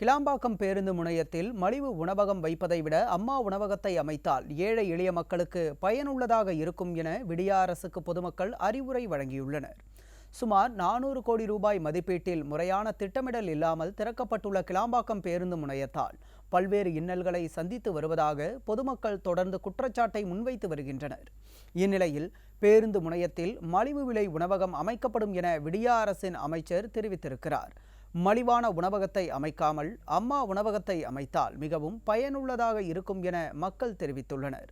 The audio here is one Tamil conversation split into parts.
கிளாம்பாக்கம் பேருந்து முனையத்தில் மலிவு உணவகம் வைப்பதை விட அம்மா உணவகத்தை அமைத்தால் ஏழை எளிய மக்களுக்கு பயனுள்ளதாக இருக்கும் என விடிய அரசுக்கு பொதுமக்கள் அறிவுரை வழங்கியுள்ளனர். சுமார் நானூறு கோடி ரூபாய் மதிப்பீட்டில் முறையான திட்டமிடல் இல்லாமல் திறக்கப்பட்டுள்ள கிளாம்பாக்கம் பேருந்து முனையத்தால் பல்வேறு இன்னல்களை சந்தித்து வருவதாக பொதுமக்கள் தொடர்ந்து குற்றச்சாட்டை முன்வைத்து வருகின்றனர். இந்நிலையில் பேருந்து முனையத்தில் மலிவு விலை உணவகம் அமைக்கப்படும் என விடிய அரசின் அமைச்சர் தெரிவித்திருக்கிறார். மலிவான உணவகத்தை அமைக்காமல் அம்மா உணவகத்தை அமைத்தால் மிகவும் பயனுள்ளதாக இருக்கும் என மக்கள் தெரிவித்துள்ளனர்.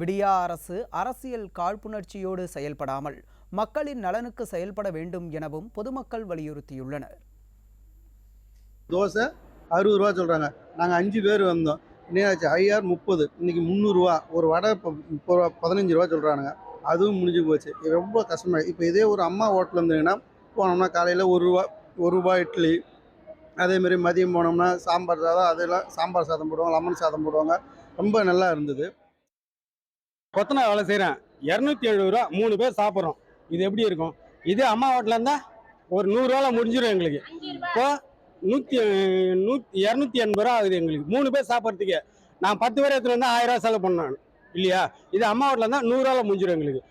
விடியா அரசு அரசியல் காழ்ப்புணர்ச்சியோடு செயல்படாமல் மக்களின் நலனுக்கு செயல்பட வேண்டும் எனவும் பொதுமக்கள் வலியுறுத்தியுள்ளனர். தோசை அறுபது ரூபா சொல்கிறாங்க நாங்கள் அஞ்சு பேர் வந்தோம். என்னாச்சு? ஐஆர் முப்பது. இன்னைக்கு முந்நூறுரூவா ஒரு வடை இப்போ முப்பது ரூபா பதினஞ்சு ரூபா சொல்கிறானுங்க அதுவும் முடிஞ்சு போச்சு. ரொம்ப கஷ்டமாக இப்போ இதே ஒரு அம்மா ஹோட்டல் இருந்தீங்கன்னா போனோம்னா காலையில் ஒரு ரூபா ஒரு ரூபா இட்லி அதேமாரி மதியம் போனோம்னா சாம்பார் சாதம் அதெல்லாம் சாம்பார் சாதம் போடுவாங்க லெமன் சாதம் போடுவாங்க. ரொம்ப நல்லா இருந்தது. கொத்தனா வேலை செய்கிறேன் இரநூத்தி எழுபது ரூபா மூணு பேர் சாப்பிட்றோம். இது எப்படி இருக்கும்? இதே அம்மா ஹோட்டலில் இருந்தால் ஒரு நூறுரூவால முடிஞ்சிடும் எங்களுக்கு. இப்போ நூற்றி நூற்றி இரநூத்தி எண்பது ரூபா ஆகுது எங்களுக்கு. மூணு பேர் சாப்பிட்றதுக்கு. நான் பத்து பேர் எடுத்துகிட்டு வந்தால் ஆயிரம் ரூபா செலவு பண்ணேன் இல்லையா? இது அம்மா ஹோட்டலில் இருந்தால் நூறுரூவால முடிஞ்சிடும் எங்களுக்கு.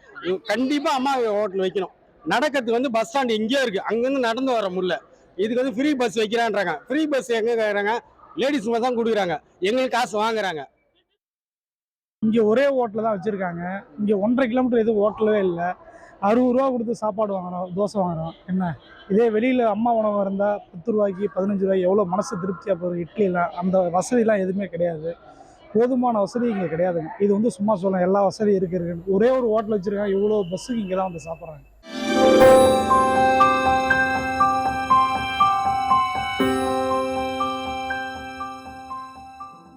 கண்டிப்பாக அம்மா ஹோட்டல் வைக்கணும். நடக்கிறதுக்கு வந்து பஸ் ஸ்டாண்டு இங்கேயே இருக்குது அங்கேருந்து நடந்து வர முடியல. இதுக்கு வந்து ஃப்ரீ பஸ் வைக்கிறான்றாங்க ஃப்ரீ பஸ் எங்கே கேட்குறாங்க லேடிஸ் மட்டும் தான் கொடுக்குறாங்க. எங்களுக்கு காசு வாங்குறாங்க. இங்கே ஒரே ஹோட்டலில் தான் வச்சுருக்காங்க. இங்கே ஒன்றரை கிலோமீட்டர் எதுவும் ஹோட்டலே இல்லை. அறுபது ரூபா கொடுத்து சாப்பாடு வாங்குறோம் தோசை வாங்குறோம். என்ன? இதே வெளியில் அம்மா உணவு இருந்தால் பத்து ரூபாய்க்கு பதினஞ்சு ரூபாய்க்கு எவ்வளோ மனசு திருப்தியாக போகிற இட்லிலாம் அந்த வசதிலாம் எதுவுமே கிடையாது. போதுமான வசதி இங்கே கிடையாதுங்க. இது வந்து சும்மா சொல்லலாம் எல்லா வசதியும் இருக்கு இருக்கு. ஒரே ஒரு ஹோட்டல் வச்சுருக்காங்க இவ்வளோ பஸ்ஸுக்கு இங்கே தான் வந்து சாப்பிட்றாங்க. Thank you.